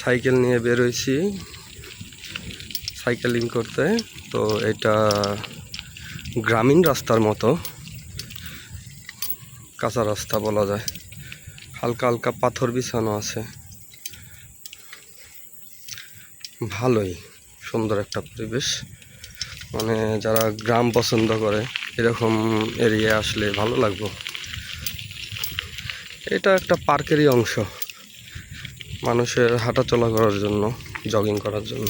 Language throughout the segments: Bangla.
সাইকেল নিয়ে বেরোইছি সাইকেলিং করতে। তো এটা গ্রামীণ রাস্তার মতো। কাঁচা রাস্তা বলা যায়। হালকা হালকা পাথর বিছানো আছে। ভালোই, সুন্দর একটা পরিবেশ। মানে যারা গ্রাম পছন্দ করে, এরকম এরিয়া আসলে ভালো লাগবে। এটা একটা পার্কেরই অংশ। মানুষের হাঁটাচলা করার জন্য জগিং করার জন্য।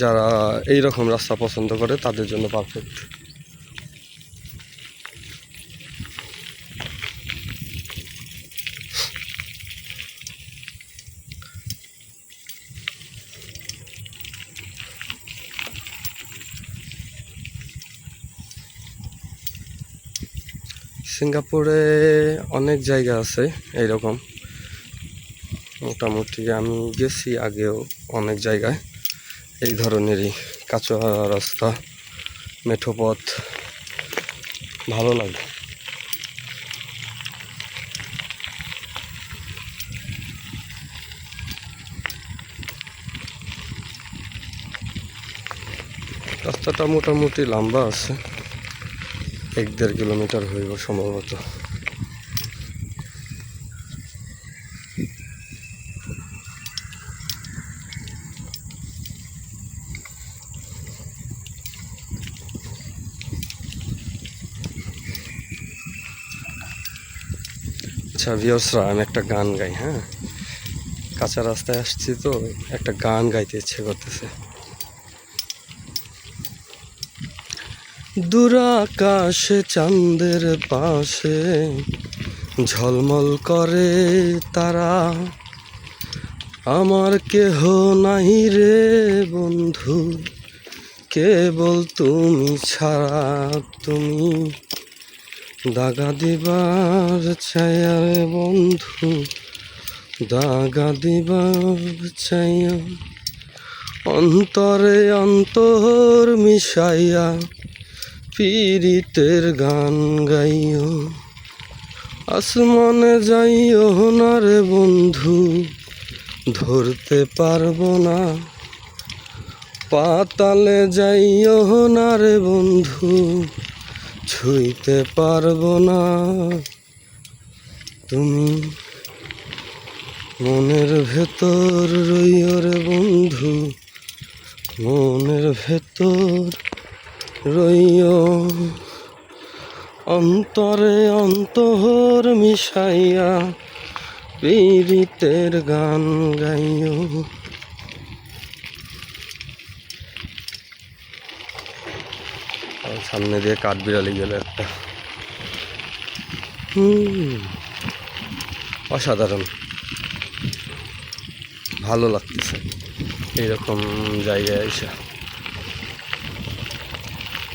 যারা এই রকম রাস্তা পছন্দ করে, তাদের জন্য পারফেক্ট সিঙ্গাপুরে অনেক জায়গা আছে, এইরকম। মোটামুটি আমি গেছি আগেও অনেক জায়গায়। এই ধরনেরই কাঁচা রাস্তা মেঠো পথ ভালো লাগে। রাস্তাটা মোটামুটি লম্বা আছে, এক দেড় কিলোমিটার হইব সম্ভবত। আচ্ছা ভিওসরা আমি একটা গান গাই হ্যাঁ? কাঁচা রাস্তায় আসছি তো, একটা গান গাইতে ইচ্ছে করতেছে। দূর আকাশে, চাঁদের পাশে ঝলমল করে তারা। আমার কেহ নাই রে বন্ধু, কেবল তুমি ছাড়া তুমি। দাগা দিবার ছায়া বন্ধু, দাগা দিবার ছায়া। অন্তরে অন্তর মিশাইয়া পীড়িতের গান গাইও। আসমানে যাইও না রে বন্ধু, ধরতে পারব না। পাতালে যাইও না রে বন্ধু ছুঁইতে পারব না। তুমি মনের ভেতর রইও রে বন্ধু, মনের ভেতর রইও। অন্তরে অন্তর মিশাইয়া, পীড়িতের গান গাইও। সামনে দিয়ে কাঠ কাঠবিড়ালি গেল একটা। অসাধারণ। ভালো লাগতেছে এইরকম জায়গায় এসে।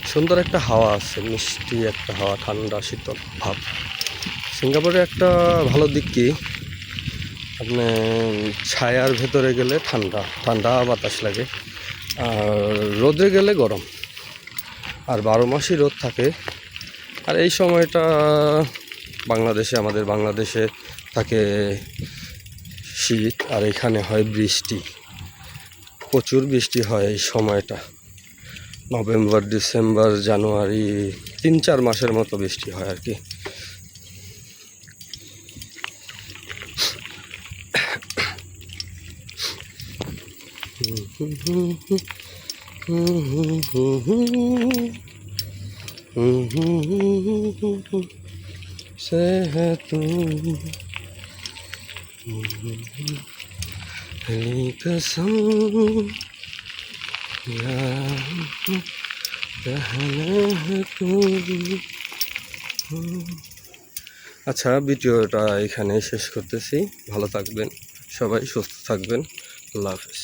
সুন্দর একটা হাওয়া আছে, মিষ্টি একটা হাওয়া, ঠান্ডা, শীতল ভাব। সিঙ্গাপুরে একটা ভালো দিক কি? আপনি ছায়ার ভেতরে গেলে ঠান্ডা ঠান্ডা বাতাস লাগে। আর রোদে গেলে গরম। আর বারো মাসই রোদ থাকে। আর এই সময়টা বাংলাদেশে, আমাদের বাংলাদেশে থাকে শীত, আর এখানে হয় বৃষ্টি। প্রচুর বৃষ্টি হয় এই সময়টা। নভেম্বর, ডিসেম্বর, জানুয়ারি, তিন, চার মাসের মতো বৃষ্টি হয় আর কি। से है तू अली कसम আচ্ছা ভিডিওটা এখানে শেষ করতেছি ভালো থাকবেন সবাই সুস্থ থাকবেন আল্লাহ হাফেজ